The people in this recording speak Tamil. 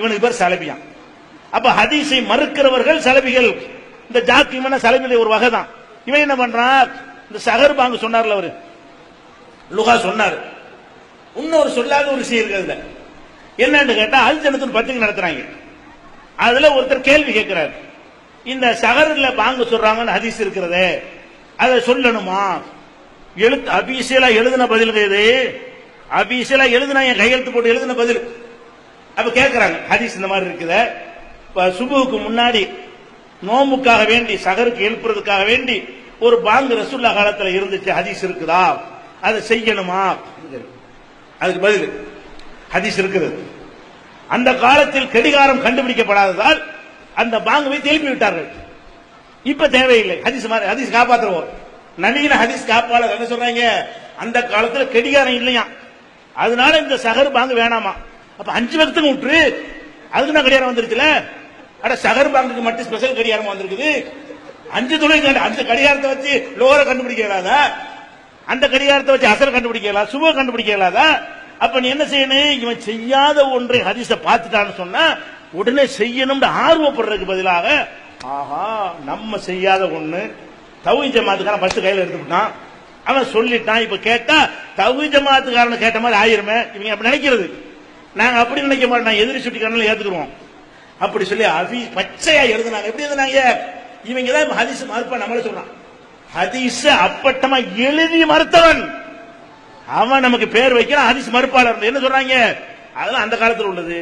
இவனுக்கு பேர் சலபியான் அப்ப ஹதீஸை மறுக்கிறவர்கள் சலபிகள். இந்த ஜாக்கிமன சலபில ஒரு வகை தான் இவன் என்ன பண்றான்? இந்த சகர் பாங்கு சொன்னார்ல அவரு. லுகா சொன்னார். இன்னொரு சொல்லாத ஒரு விஷயம் இருக்கிறதுல என்னன்னு கேட்டா அல் ஜனத்தின் பத்துக்கு நடத்துறாங்க. அதுல ஒருத்தர் கேள்வி கேட்கிறார். இந்த சகர்ல பாங்கு சொல்றாங்கன்னு ஹதீஸ் இருக்கிறதே. அதை சொல்லணுமா? எழுத்து அபிஷியலா எழுதின பதில் இது. அபிஷியலா எழுதினா என் கையெழுத்து போட்டு எழுதின பதில். அப்ப கேட்கிறாங்க ஹதீஸ் இந்த மாதிரி இருக்குது. சுபுவுக்கு முன்னாடி நோம்புக்காக வேண்டி சகருக்கு எழுப்புறதுக்காக வேண்டி ஒரு பாங்கு ரசுல்லா காலத்துல இருந்துச்சு ஹதீஸ் இருக்குதா? அதை செய்யணுமா? அதுக்கு பதில் ஹதீஸ் இருக்குது. அந்த காலத்தில் கடிகாரம் கண்டுபிடிக்கப்படாததால் அந்த பாங்குவை திருப்பி விட்டார்கள். இப்ப தேவையில்லை. ஹதீஸ் மாதிரி ஹதீஸ் காப்பாற்றுவோம் நவீன ஹதீஸ் காப்பாளர் என்ன சொல்றாங்க? அந்த காலத்துல கடிகாரம் இல்லையா அதனால இந்த சகர் பாங்கு வேணாமா? அப்ப அஞ்சு வருஷத்துக்கு விட்டுரு அதுக்கு நான் கடிகாரம் வந்துருச்சுல? அட சகர் பாங்குக்கு மட்டும் ஸ்பெஷல் கடிகாரம் வந்திருக்குது. அஞ்சு துணை அந்த கடிகாரத்தை வச்சு லோரை கண்டுபிடிக்க அந்த கடிகாரத்தை வச்சு அசர் கண்டுபிடிக்கலாம் சுப கண்டுபிடிக்க அப்ப நீ என்ன செய்யணும்? இவன் செய்யாத ஒன்றை ஹரிச பார்த்துட்டான்னு சொன்னா உடனே செய்யணும்னு ஆர்வப்படுறதுக்கு பதிலாக ஆஹா நம்ம செய்யாத ஒண்ணு. தவி ஜமாத்துக்காரன் ஃபர்ஸ்ட் கையில எடுத்துக்கிட்டான். அவன் சொல்லிட்டான் இப்ப கேட்டா தவி ஜமாத்துக்காரன் கேட்ட மாதிரி ஆயிருமே. இவங்க அப்படி நினைக்கிறது. நாங்க அப்படி நினைக்க மாட்டோம். எதிரி எதிரி கண்ணில் ஏத்துக்குருவோம் அப்படி சொல்லி அபி பச்சையா எழுதுனாங்க. எப்படி எழுதுனாங்க? இவங்க தான் ஹதீஸ் மறுப்பா நம்மள சொல்றான் ஹதீஸ் அப்பட்டமா எழுதி மறுத்தவன். அவன் நமக்கு பேர் வைக்கிறான் ஹதீஸ் மறுப்பாளர். என்ன சொல்றாங்க? அதெல்லாம் அந்த காலத்தில் உள்ளது.